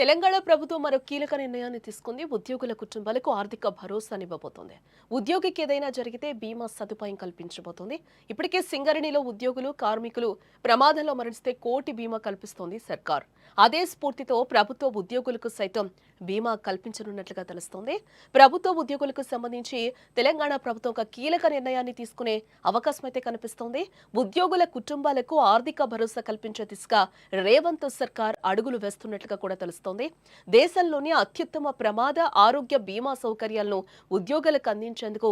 తెలంగాణ ప్రభుత్వం మరో కీలక నిర్ణయాన్ని తీసుకుంది. ఉద్యోగుల కుటుంబాలకు ఆర్థిక భరోసానివ్వబోతోంది ఉద్యోగికి ఏదైనా జరిగితే బీమా సదుపాయం కల్పించబోతోంది. ఇప్పటికే సింగరణిలో ఉద్యోగులు కార్మికులు ప్రమాదంలో మరణిస్తే కోటి బీమా కల్పిస్తోంది సర్కార్. అదే స్ఫూర్తితో ప్రభుత్వ ఉద్యోగులకు సైతం బీమా కల్పించనున్నట్లుగా తెలుస్తోంది. ప్రభుత్వ ఉద్యోగులకు సంబంధించి తెలంగాణ ప్రభుత్వం ఒక కీలక నిర్ణయాన్ని తీసుకునే అవకాశం అయితే కనిపిస్తోంది. ఉద్యోగుల కుటుంబాలకు ఆర్థిక భరోసా కల్పించే దిశగా రేవంత్ సర్కార్ అడుగులు వేస్తున్నట్లుగా కూడా తెలుస్తోంది. దేశంలోని అత్యుత్తమ ప్రమాద ఆరోగ్య బీమా సౌకర్యాలను ఉద్యోగులకు అందించేందుకు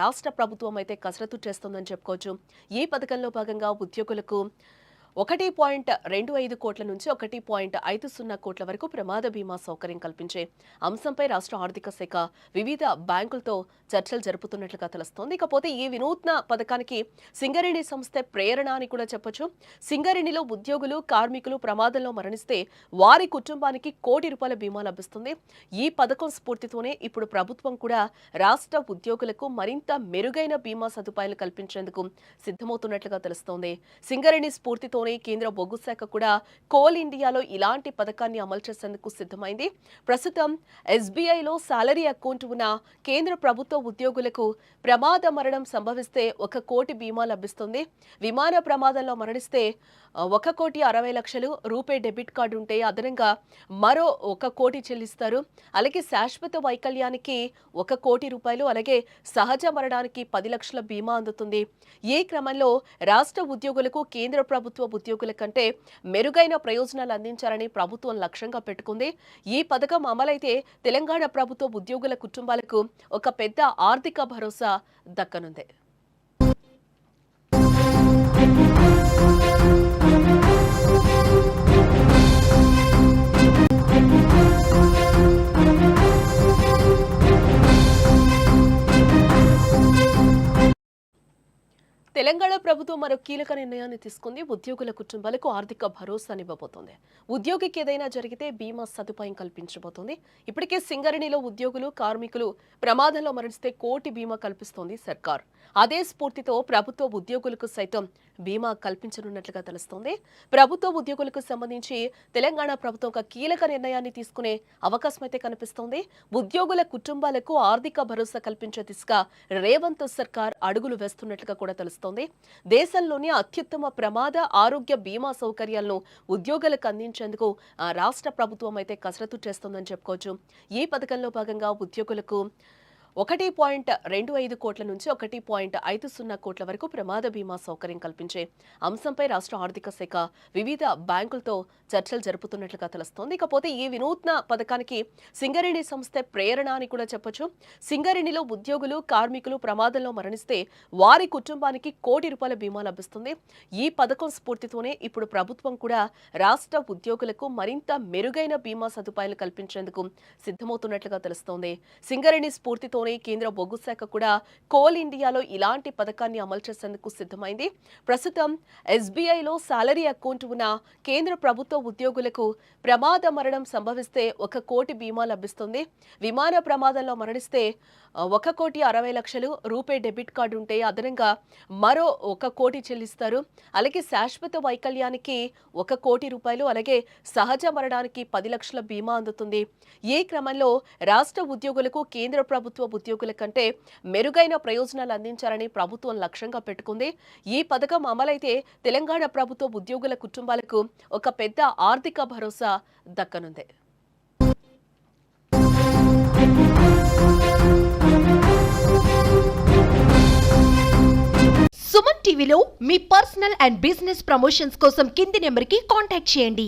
రాష్ట్ర ప్రభుత్వం అయితే కసరత్తు చేస్తోందని చెప్పుకోవచ్చు. ఈ పథకంలో భాగంగా ఉద్యోగులకు ఒకటి పాయింట్ రెండు ఐదు కోట్ల నుంచి ఒకటి పాయింట్ ఐదు సున్నా కోట్ల వరకు ప్రమాద బీమా సౌకర్యం కల్పించే అంశంపై రాష్ట్ర ఆర్థిక శాఖ వివిధ బ్యాంకులతో చర్చలు జరుపుతున్నట్లుగా తెలుస్తోంది. ఇకపోతే ఈ వినూత్న పథకానికి సింగరేణి సంస్థ ప్రేరణ అని కూడా చెప్పొచ్చు. సింగరేణిలో ఉద్యోగులు కార్మికులు ప్రమాదంలో మరణిస్తే వారి కుటుంబానికి కోటి రూపాయల బీమా లభిస్తుంది. ఈ పథకం స్ఫూర్తితోనే ఇప్పుడు ప్రభుత్వం కూడా రాష్ట్ర ఉద్యోగులకు మరింత మెరుగైన బీమా సదుపాయాలు కల్పించేందుకు సిద్ధమవుతున్నట్లుగా తెలుస్తోంది. సింగరేణి స్ఫూర్తితోనే కేంద్ర బొగ్గు శాఖ కూడా కోల్ ఇండియాలో ఇలాంటి పథకాన్ని అమలు చేసేందుకు సిద్ధమైంది. ప్రస్తుతం ఎస్బీఐలో శాలరీ అకౌంట్ ఉన్న కేంద్ర ప్రభుత్వ ఉద్యోగులకు ప్రమాద మరణం సంభవిస్తే ఒక కోటి బీమా లభిస్తుంది. విమాన ప్రమాదంలో మరణిస్తే ఒక కోటి అరవై లక్షలు రూపే డెబిట్ కార్డు ఉంటే అదనంగా మరో ఒక కోటి చెల్లిస్తారు. అలాగే శాశ్వత వైకల్యానికి ఒక కోటి రూపాయలు అలాగే సహజ మరణానికి పది లక్షల బీమా అందుతుంది. ఈ క్రమంలో రాష్ట్ర ఉద్యోగులకు కేంద్ర ప్రభుత్వ ఉద్యోగుల కంటే మెరుగైన ప్రయోజనాలు అందించాలని ప్రభుత్వం లక్ష్యంగా పెట్టుకుంది. ఈ పథకం అమలైతే తెలంగాణ ప్రభుత్వ ఉద్యోగుల కుటుంబాలకు ఒక పెద్ద ఆర్థిక భరోసా దక్కనుంది. తెలంగాణ ప్రభుత్వం మరో కీలక నిర్ణయాన్ని తీసుకుంది. ఉద్యోగుల కుటుంబాలకు ఆర్థిక భరోసానివ్వబోతోంది ఉద్యోగికి ఏదైనా జరిగితే బీమా సదుపాయం కల్పించబోతోంది. ఇప్పటికే సింగరణిలో ఉద్యోగులు కార్మికులు ప్రమాదంలో మరణిస్తే కోటి బీమా కల్పిస్తోంది సర్కార్. అదే స్ఫూర్తితో ప్రభుత్వ ఉద్యోగులకు సైతం బీమా కల్పించనున్నట్లుగా తెలుస్తోంది. ప్రభుత్వ ఉద్యోగులకు సంబంధించి తెలంగాణ ప్రభుత్వం ఒక కీలక నిర్ణయాన్ని తీసుకునే అవకాశం అయితే కనిపిస్తోంది. ఉద్యోగుల కుటుంబాలకు ఆర్థిక భరోసా కల్పించే దిశగా రేవంత్ సర్కార్ అడుగులు వేస్తున్నట్లుగా కూడా తెలుస్తోంది. దేశంలోని అత్యుత్తమ ప్రమాద ఆరోగ్య బీమా సౌకర్యాలను ఉద్యోగులకు అందించేందుకు రాష్ట్ర ప్రభుత్వం అయితే కసరత్తు చేస్తోందని చెప్పుకోవచ్చు. ఈ పథకంలో భాగంగా ఉద్యోగులకు ఒకటి పాయింట్ రెండు ఐదు కోట్ల నుంచి ఒకటి పాయింట్ ఐదు సున్నా కోట్ల వరకు ప్రమాద బీమా సౌకర్యం కల్పించే అంశంపై రాష్ట్ర ఆర్థిక శాఖ వివిధ బ్యాంకులతో చర్చలు జరుపుతున్నట్లుగా తెలుస్తోంది. ఇకపోతే ఈ వినూత్న పథకానికి సింగరేణి సంస్థ ప్రేరణ అని కూడా చెప్పొచ్చు. సింగరేణిలో ఉద్యోగులు కార్మికులు ప్రమాదంలో మరణిస్తే వారి కుటుంబానికి కోటి రూపాయల బీమా లభిస్తుంది. ఈ పథకం స్ఫూర్తితోనే ఇప్పుడు ప్రభుత్వం కూడా రాష్ట్ర ఉద్యోగులకు మరింత మెరుగైన బీమా సదుపాయాలు కల్పించేందుకు సిద్ధమవుతున్నట్లుగా తెలుస్తోంది. సింగరేణి స్ఫూర్తితోనే కేంద్ర బొగ్గు శాఖ కూడా కోల్ ఇండియాలో ఇలాంటి పథకాన్ని అమలు చేసేందుకు సిద్ధమైంది. ప్రస్తుతం ఎస్బీఐలో శాలరీ అకౌంట్ ఉన్న కేంద్ర ప్రభుత్వ ఉద్యోగులకు ప్రమాద మరణం సంభవిస్తే ఒక కోటి బీమా లభిస్తుంది. విమాన ప్రమాదంలో మరణిస్తే ఒక కోటి అరవై లక్షలు రూపే డెబిట్ కార్డు ఉంటే అదనంగా మరో ఒక కోటి చెల్లిస్తారు. అలాగే శాశ్వత వైకల్యానికి ఒక కోటి రూపాయలు అలాగే సహజ మరణానికి పది లక్షల బీమా అందుతుంది. ఈ క్రమంలో రాష్ట్ర ఉద్యోగులకు కేంద్ర ప్రభుత్వ ఉద్యోగుల కంటే మెరుగైన ప్రయోజనాలు అందించాలని ప్రభుత్వం లక్ష్యంగా పెట్టుకుంది. ఈ పథకం అమలైతే తెలంగాణ ప్రభుత్వ ఉద్యోగుల కుటుంబాలకు ఒక పెద్ద ఆర్థిక భరోసా దక్కనుంది. సుమన్ టీవీలో మీ పర్సనల్ అండ్ బిజినెస్ ప్రమోషన్స్ కోసం కింది నెంబర్కి కాంటాక్ట్ చేయండి.